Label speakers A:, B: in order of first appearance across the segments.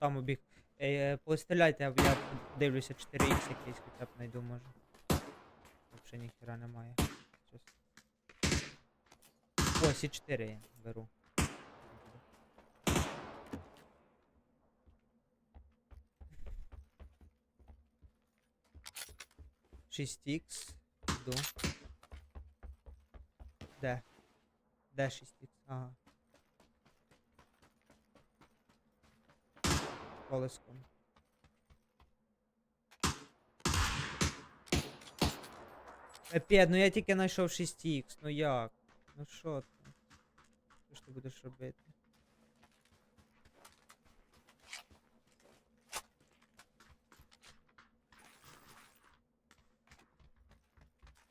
A: там убіг. Е, постріляйте, а я дивлюся 4х якийсь хоча б знайду може. Взагалі ніхера немає. Щось. О, сі 4 я беру. Шість Йду. Де? Де 6х? Ага. Колеском. Капець, ну я тільки знайшов 6х, ну як? Ну що ти? Що ж ти будеш робити?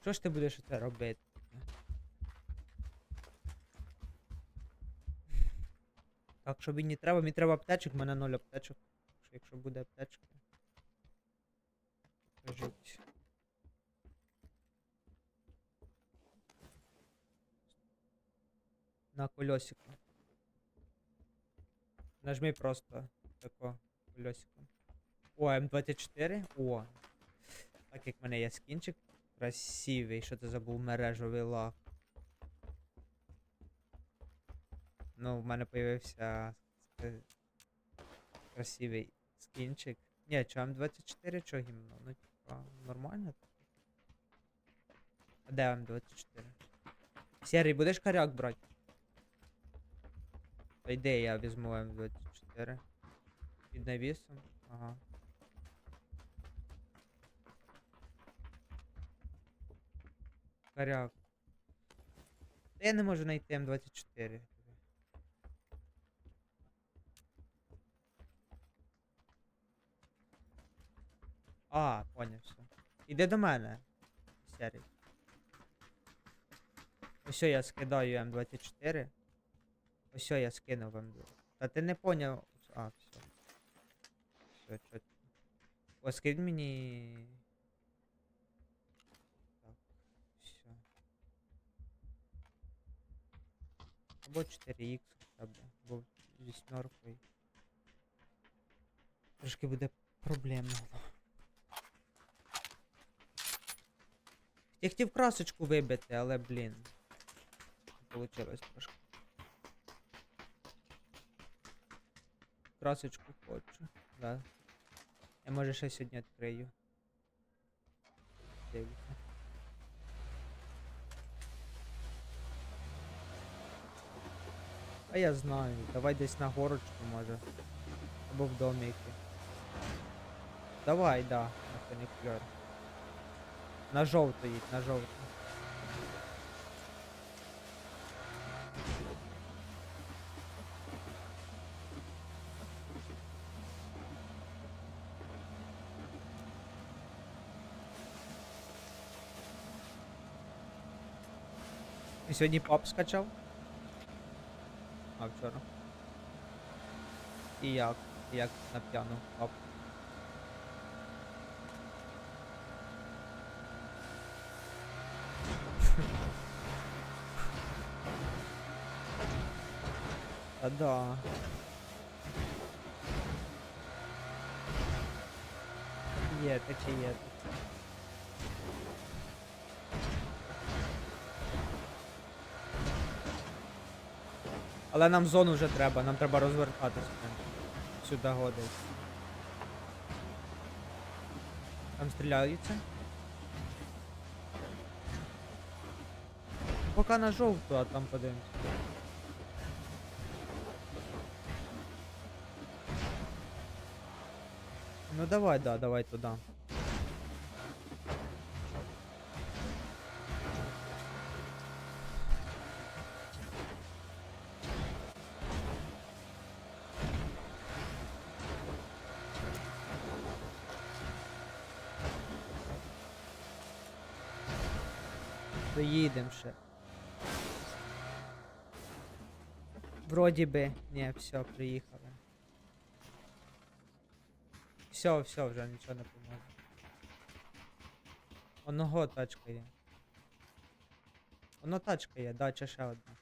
A: Що ж ти будеш це робити? Так, що мені треба, мені треба аптечок, в мене ноль аптечок. Що якщо буде аптечка. Кажіть. На колесико. Нажми просто тако колесико. О, М24. О. Так як в мене є скінчик. Красивий. Що це забув мережевий лак. Ну, в мене появився е, красивий скінчик. Ні, чо М24, чо гімно? Ну, типа, нормально. А де М24? Серий, будеш коряк брати? По ідеї я візьму М24. Під навісом. Ага. Коряк. Та я не можу знайти М24. А, поняв все. Іди до мене. Серій. Ось я скидаю М24. Ось я скинув М2. Та ти не поняв. А, все. Все, чотко. О, скинь мені. Так, все. Або 4х хоча б. Або вісьмеркою. Трошки буде проблемно. Я хотів красочку вибити, але, блін. Получилось трошки. Красочку хочу. Да. Я може ще сьогодні відкрию. Дивіться. А я знаю, давай десь на горочку може. Або в доміки. Давай, да, на фуникулер. На жовту їдь, на жовту. Ти сьогодні пап скачав? А вчора. І як? Як на п'яну пап? А да. Є, таке є. Але нам зону вже треба, нам треба розвертатися. Сюди годить. Там стріляються. Поки на жовту, а там подивимось. Ну давай, да, давай туда. Доїдемо ще. Вроді би. Ні, все, приїхали. Все, все, вже нічого не поможе. Одного тачка є. Воно тачка є, дача ще одна.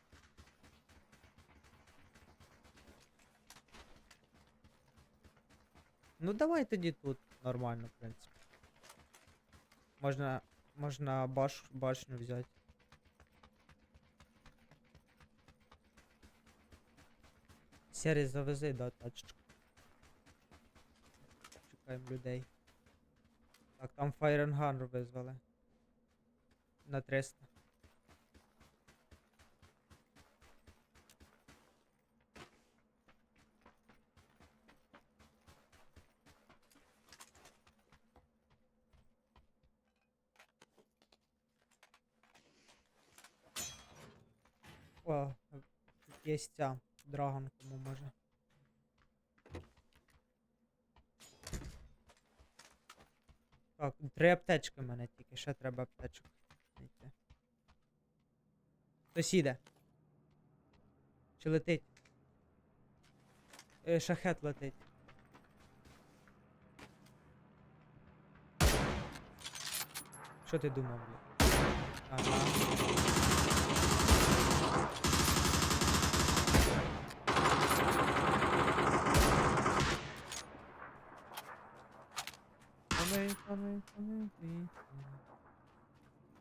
A: Ну давай тоді тут нормально, в принципі. Можна. Можна баш, башню взяти. Серий завези, да, тачечку. Чекаємо людей. Так, там Fire and Gun визвали. На 300. О, є ця драгон, кому може. Так, три аптечки в мене тільки, ще треба аптечок знайти. Хтось іде. Чи летить? Е, шахет летить. Що ти думав, блядь?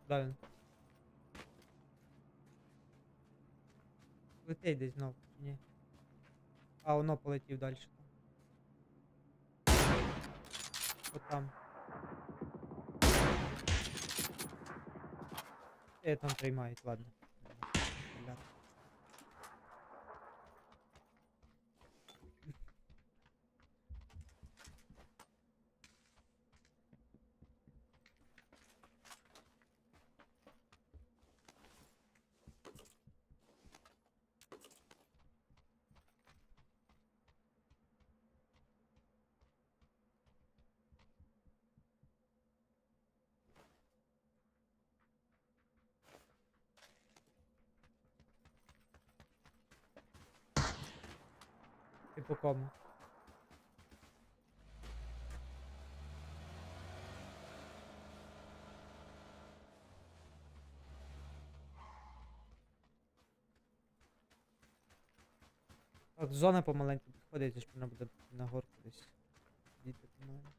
A: Да, він. Летить десь знов, чи ні? А, воно полетів далі. От там. Е, там приймають, ладно. По кому? Так, зона помаленьку підходить, що вона буде на горку десь. Діти помаленьку.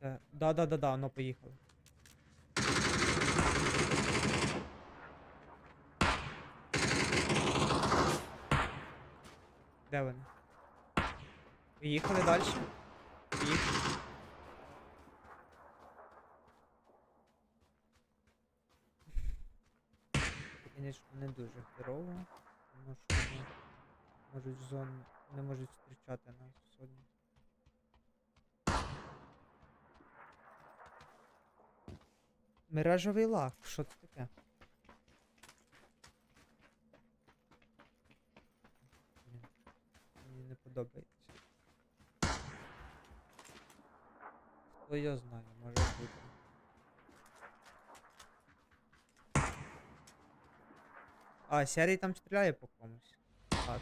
A: Це. Да-да-да-да, воно поїхало. Де вони? Поїхали далі? Поїхали. Звісно, не дуже херово, тому що вони можуть в зону, не можуть зустрічати нас в зоні. Мережевий лаг, що це таке? Блін, Мені не подобається. Хто я знаю, може бути. А, Сярій там стріляє по комусь. А,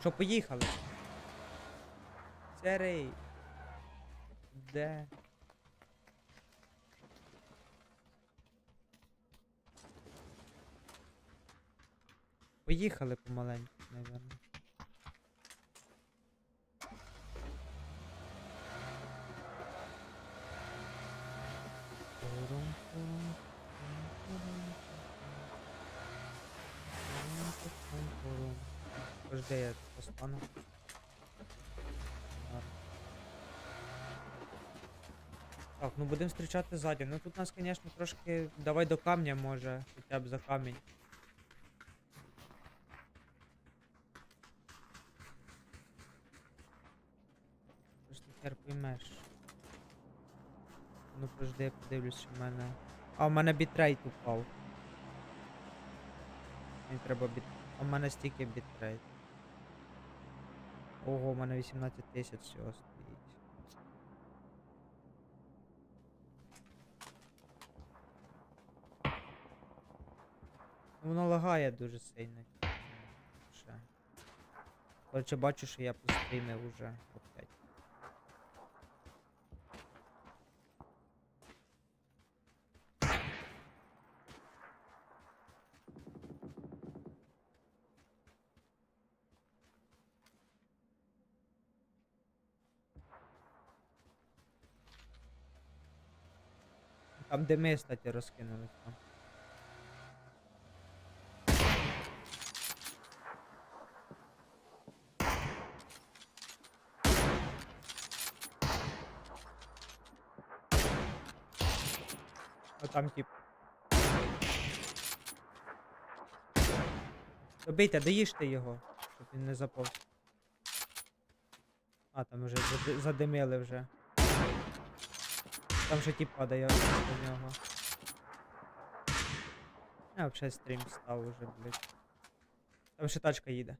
A: що, поїхали? Сярій. Де? Поїхали помаленьку, наверное. Подожди, я постану. Так, ну будемо зустрічати ззаді. Ну тут нас, звісно, трошки. Давай до камня може, хоча б за камінь. Ти ж ти хер поймеш. Ну подожди, я подивлюсь, в мене. А, в мене бітрейт упав. Мені треба біт. А в мене стільки бітрейт. Ого, у мене 18 тисяч всього стоїть. Ну, Воно лагає дуже сильно. Коротше, бачу, що я пострімив уже Там де ми, кстати, розкинулись там. А там тип. Добийте, доїжте його, щоб він не заповз. А, там вже задимили вже. Там ще тип падає до нього. Я взагалі стрім став уже, блядь. Там ще тачка їде.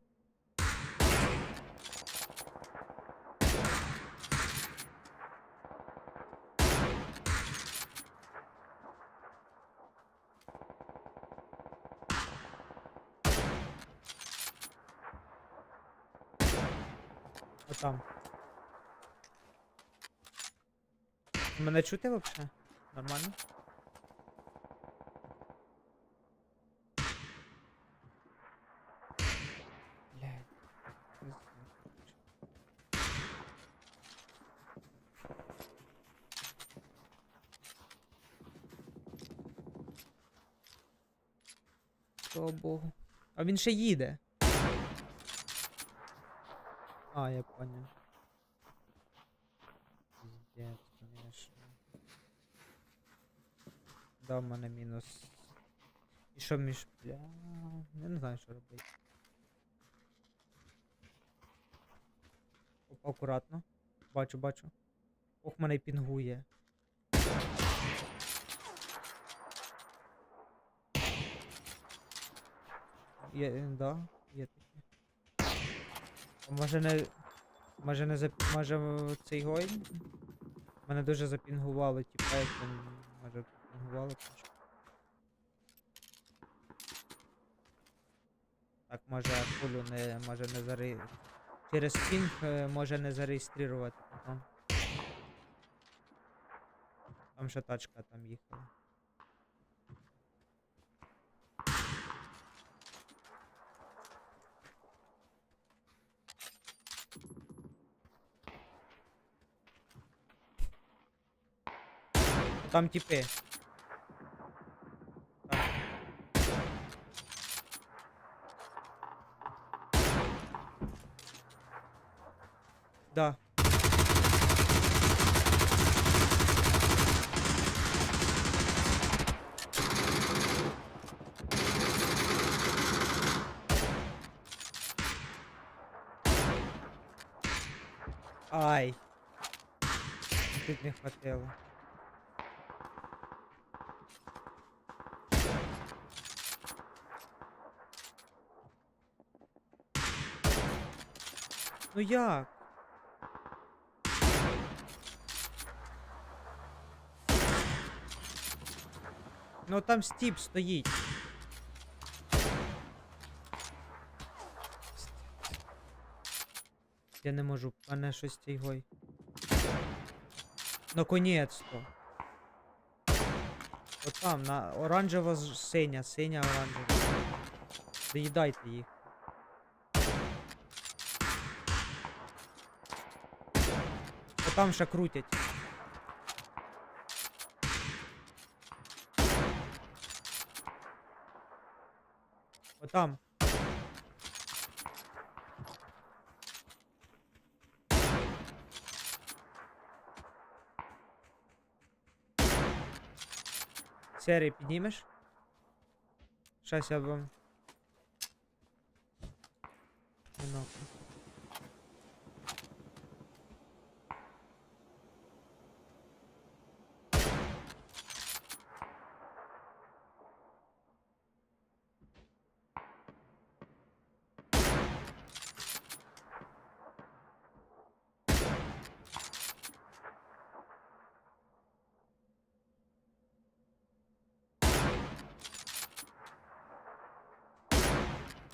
A: А там. Мене чути вообще? Нормально? Слава Богу. А він ще їде. А, я понял. Конечно. Да, в мене мінус. І що між. Бля. Я не знаю, що робити. Опа, акуратно. Бачу, бачу. Ох, мене пінгує. Є, да, є таке. А Може не. Може не зап... Може цей гой? Мене дуже запінгувало, типа як він може запінгувало трошки. Так, може пулю не може не заре... Через пінг е, може не зареєструвати. Там ще тачка там їхала. Там. Там. Да. Ай. Чуть не хватило. Ну як? Ну там стіп стоїть. Я не можу, мене щось цей гой. Наконець-то. От там, на оранжева з- синя, синя оранжева. Доїдайте їх. Там ще крутять. Там. Серий піднімеш? Щас я вам.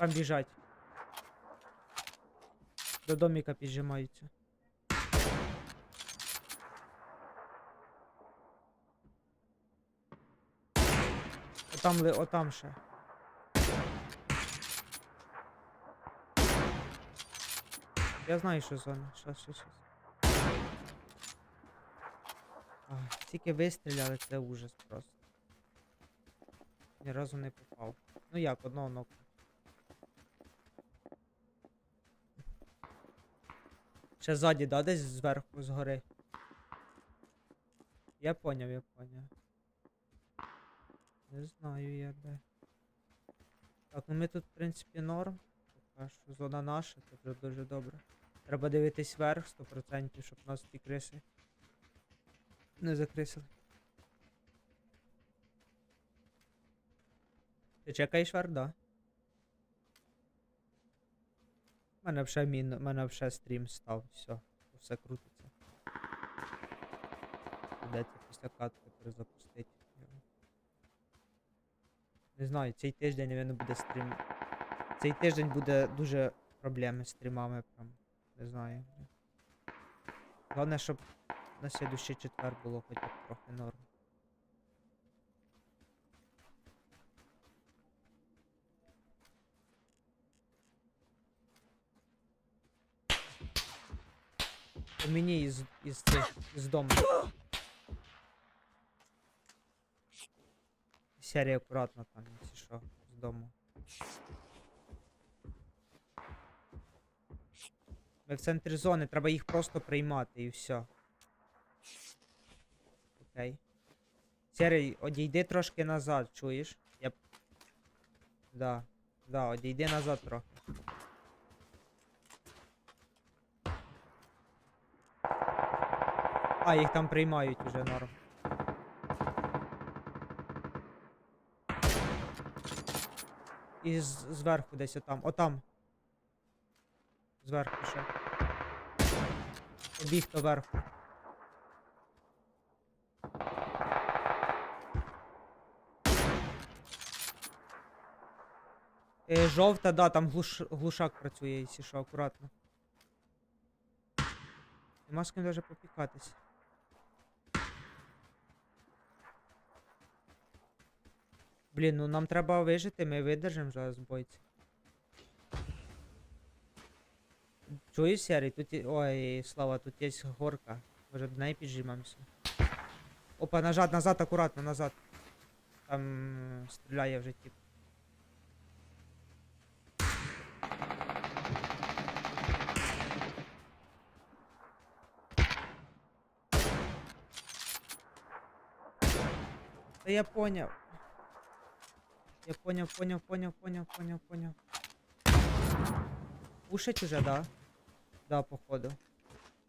A: Там біжать. До доміка піджимаються. Отам ли, отам ще. Я знаю, що зона. Щас, щас, щас. Ай. стільки вистріляли, це ужас просто. Ні разу не попав. Ну як, одного ноку. Ще ззаді, да, десь зверху, згори. Я поняв, я поняв. Не знаю я де. Так, ну ми тут, в принципі, норм. Поки що зона наша, це вже дуже добре. Треба дивитись вверх 100%, щоб нас ті криси не закрисили. Ти чекаєш вверх, да? У мене вже мін, мене вже стрім став, все, все крутиться. Придеться після катки перезапустити. Не знаю, цей тиждень, він буде стрім. Цей тиждень буде дуже проблеми з стрімами, прям. Не знаю. Головне, щоб на слідущий четвер було хоча б трохи норм. По мені із, із цих, із дому. Серія акуратно там, якщо що, з дому. Ми в центрі зони, треба їх просто приймати і все. Окей. Серий, одійди трошки назад, чуєш? Я... Да. Да, одійди назад трохи. А, їх там приймають уже норм. І зверху десь отам. Отам. Зверху ще. Побіг то вверху. Е, жовта, да, там глуш, глушак працює, якщо що, акуратно. Нема з ким даже попікатись. Блін, ну нам треба вижити, ми видержимо зараз бойці. Чуєш, Серий? Тут. Ой, Слава, тут є горка. Може до неї піджимаємося. Опа, назад, назад, акуратно, назад. Там стріляє вже тип. Та я поняв. Я поняв, поняв, поняв, поняв, поняв, поняв. Пушить уже, да? Да, походу.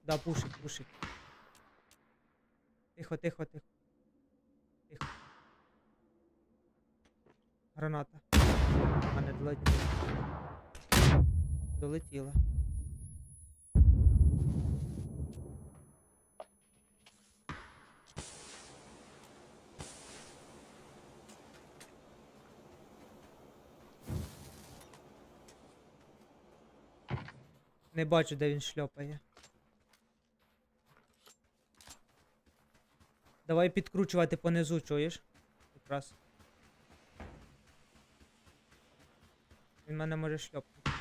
A: Да, пушить, пушить. Тихо, тихо, тихо. Тихо. Граната. У мене долетіла. Долетіла. Не бачу, де він шльопає. Давай підкручувати понизу, чуєш? Якраз. Він мене може шльопнути.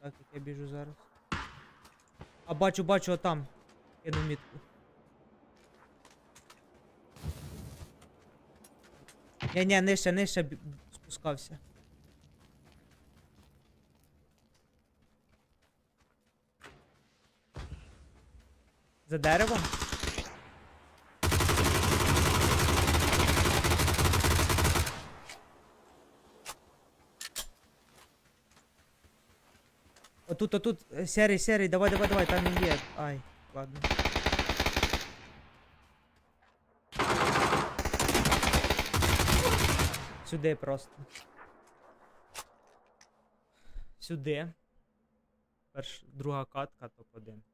A: Так, як я біжу зараз. А бачу, бачу, отам. Кину мітку. Ні, ні, нижче, нижче спускався. За деревом? Отут, отут, е, серий, серий, давай, давай, давай, там він є. Ай, ладно. Сюди просто. Сюди. Перш, друга катка, топ-1.